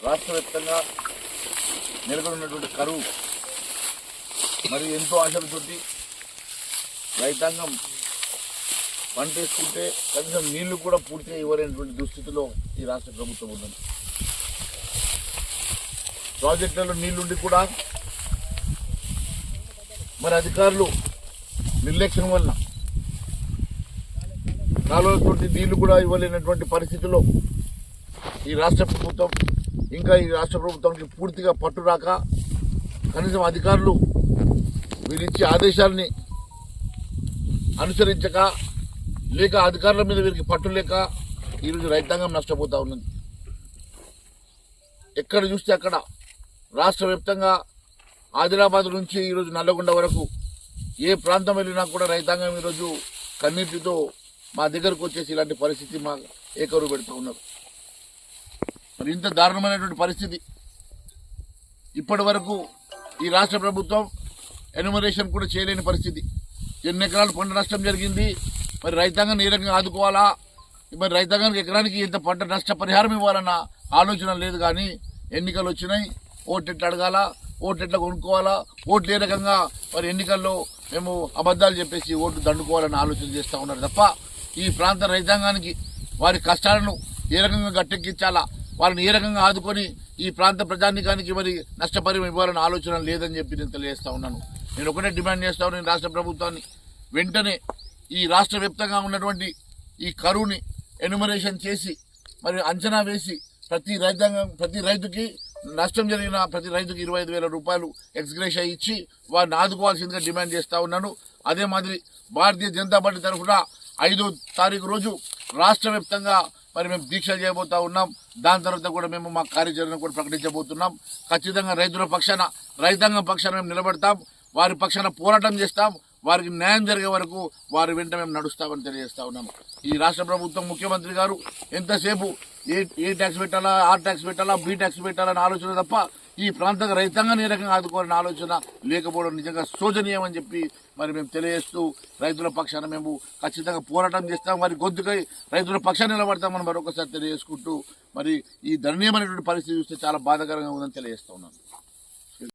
రాష్ట్ర వ్యాప్తంగా నెలకొన్నటువంటి కరువు మరి ఎంతో ఆశలతోటి రైతాంగం పంట వేసుకుంటే కనీసం నీళ్ళు కూడా పూర్తిగా ఇవ్వలేనటువంటి దుస్థితిలో ఈ రాష్ట్ర ప్రభుత్వం ఉన్నది. ప్రాజెక్టులలో నీళ్ళుండి కూడా మరి అధికారులు నిర్లక్ష్యం వలన కాలువలతోటి నీళ్ళు కూడా ఇవ్వలేనటువంటి పరిస్థితిలో ఈ రాష్ట్ర ప్రభుత్వం ఇంకా ఈ రాష్ట్ర ప్రభుత్వానికి పూర్తిగా పట్టు రాక కనీసం అధికారులు వీరిచ్చే ఆదేశాలని అనుసరించక లేక అధికారుల మీద వీరికి పట్టు లేక ఈరోజు రైతాంగం నష్టపోతూ ఉన్నది. ఎక్కడ చూస్తే అక్కడ రాష్ట్ర వ్యాప్తంగా ఆదిలాబాద్ నుంచి ఈరోజు నల్లగొండ వరకు ఏ ప్రాంతం వెళ్ళినా కూడా రైతాంగం ఈరోజు కన్నీటితో మా దగ్గరకు వచ్చేసి ఇలాంటి పరిస్థితి మా ఏకరు పెడుతూ ఉన్నారు. మరి ఇంత దారుణమైనటువంటి పరిస్థితి. ఇప్పటి వరకు ఈ రాష్ట్ర ప్రభుత్వం ఎన్యూమరేషన్ కూడా చేయలేని పరిస్థితి. ఎన్ని ఎకరాలు పంట నష్టం జరిగింది? మరి రైతాంగాన్ని ఏ రకంగా ఆదుకోవాలా? మరి రైతాంగానికి ఎకరానికి ఇంత పంట నష్ట పరిహారం ఇవ్వాలన్న ఆలోచన లేదు కానీ ఎన్నికలు వచ్చినాయి. ఓటు ఎట్లా అడగాల? ఓటు ఎట్లా కొనుక్కోవాలా? ఓట్లు ఏ రకంగా మరి ఎన్నికల్లో మేము అబద్ధాలు చెప్పేసి ఓట్లు దండుకోవాలని ఆలోచన చేస్తూ ఉన్నారు తప్ప ఈ ప్రాంత రైతాంగానికి వారి కష్టాలను ఏ రకంగా గట్టెక్కించాలా? వాళ్ళని ఏ రకంగా ఆదుకొని ఈ ప్రాంత ప్రజానికానికి మరి నష్టపరిహారం ఇవ్వాలని ఆలోచన లేదని చెప్పి నేను తెలియజేస్తా ఉన్నాను. నేను ఒకటే డిమాండ్ చేస్తా ఉన్నాను రాష్ట్ర ప్రభుత్వాన్ని. వెంటనే ఈ రాష్ట్ర వ్యాప్తంగా ఉన్నటువంటి ఈ కరువుని ఎన్యుమరేషన్ చేసి మరి అంచనా వేసి ప్రతి రైతాంగం ప్రతి రైతుకి నష్టం జరిగిన ప్రతి రైతుకి ఇరవై ఐదు వేల రూపాయలు ఎక్స్గ్రేషియా ఇచ్చి వారిని ఆదుకోవాల్సిందిగా డిమాండ్ చేస్తూ ఉన్నాను. అదే మాదిరి భారతీయ జనతా పార్టీ తరఫున ఐదో తారీఖు రోజు రాష్ట్ర వ్యాప్తంగా మరి మేము దీక్షలు చేయబోతా ఉన్నాం. దాని తర్వాత కూడా మేము మా కార్యాచరణ కూడా ప్రకటించబోతున్నాం. ఖచ్చితంగా రైతుల పక్షాన రైతాంగం పక్షాన మేము నిలబడతాం. వారి పక్షాన పోరాటం చేస్తాం. వారికి న్యాయం జరిగే వరకు వారి వెంట మేము నడుస్తామని తెలియజేస్తా ఉన్నాము ఈ రాష్ట్ర ప్రభుత్వం ముఖ్యమంత్రి గారు ఎంతసేపు ఏ ఏ ట్యాక్స్ పెట్టాలా ఆ ట్యాక్స్ పెట్టాలా బి ట్యాక్స్ పెట్టాలని ఆలోచన తప్ప ఈ ప్రాంత రైతాంగాన్ని ఏ రకంగా ఆదుకోవాలని ఆలోచన లేకపోవడం నిజంగా శోచనీయమని చెప్పి మరి మేము తెలియజేస్తూ రైతుల పక్షాన మేము ఖచ్చితంగా పోరాటం చేస్తాం. మరి గొంతుకై రైతుల పక్షాన్ని నిలబడతామని మరొకసారి తెలియజేసుకుంటూ మరి ఈ దయనీయమైనటువంటి పరిస్థితి చూస్తే చాలా బాధాకరంగా ఉందని తెలియజేస్తున్నాను